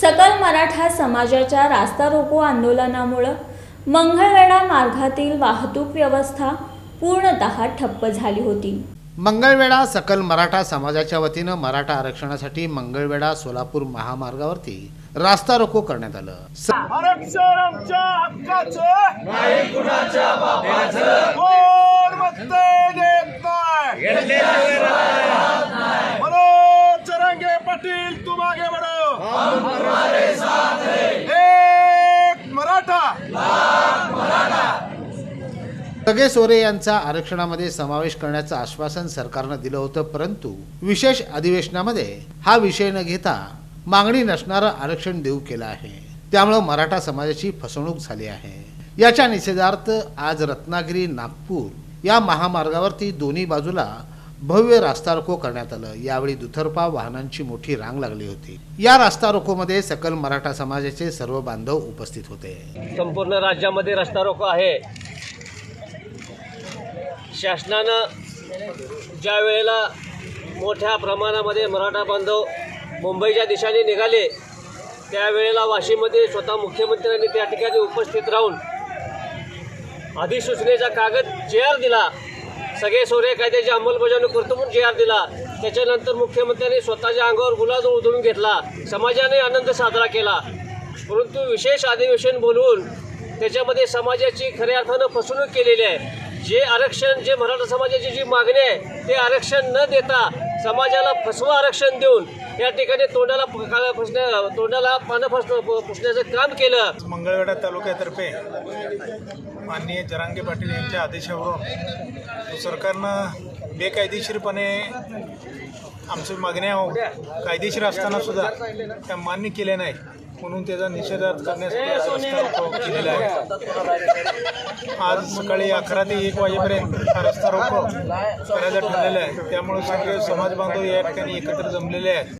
सकल मराठा समाजाच्या रास्ता रोको आंदोलनामुळं मंगळवेढा मार्गातील वाहतूक व्यवस्था पूर्णतः ठप्प झाली होती. मंगळवेढा सकल मराठा समाजाच्या वतीनं मराठा आरक्षणासाठी मंगळवेढा सोलापूर महामार्गावरती रास्ता रोको करण्यात आलं. आरक्षण हम तुम्हारे साथ हैं एक मराठा. सगळे सोरे यांचा आरक्षणामध्ये समावेश करण्याचं आश्वासन सरकारनं दिलं होतं परंतु विशेष अधिवेशनामध्ये हा विषय न घेता मागणी नसणारं आरक्षण देऊ केलं आहे. त्यामुळं मराठा समाजाची फसवणूक झाली आहे. याच्या निषेधार्थ आज रत्नागिरी नागपूर या महामार्गावरती दोन्ही बाजूला भव्य रास्ता रोको करण्यात आलं. यावेळी दुतर्फा वाहनांची मोठी रांग लागली होती. या रास्ता रोकोमध्ये सकल मराठा समाजाचे सर्व बांधव उपस्थित होते. संपूर्ण राज्यामध्ये रस्ता रोको आहे. शासनानं ज्या वेळेला मोठ्या प्रमाणामध्ये मराठा बांधव मुंबईच्या दिशेने निघाले त्यावेळेला वाशीमध्ये स्वतः मुख्यमंत्र्यांनी त्या ठिकाणी उपस्थित राहून अधिसूचनेचा कागद चेअर दिला सगळे सोरे कायद्याची अंमलबजावणी करतो म्हणून जे आर दिला. त्याच्यानंतर मुख्यमंत्र्यांनी स्वतःच्या अंगावर गुलाब उधळून घेतला. समाजाने आनंद साजरा केला. परंतु विशेष अधिवेशन बोलवून त्याच्यामध्ये समाजाची खऱ्या अर्थानं फसवणूक केलेली आहे. जे आरक्षण जे मराठा समाजाची जी मागणी आहे ते आरक्षण न देता समाजाला फसवं आरक्षण देऊन या ठिकाणी तोंडाला फसण्या तोंडाला पानं फस पुसण्याचं काम केलं. मंगळवेढा तालुक्यातर्फे माननीय जरांगे पाटील यांच्या आदेशावरून सरकारनं बेकायदेशीरपणे आमच्या मागण्या हो. कायदेशीर असताना सुद्धा त्या मान्य केल्या नाही म्हणून त्याचा निषेधार्थ करण्यासाठी केलेला आहे. आज सकाळी अकरा ते एक वाजेपर्यंत हा रस्ता रोको करायचा ठरलेला आहे. त्यामुळे सगळे समाज बांधव या ठिकाणी एकत्र जमलेले आहेत.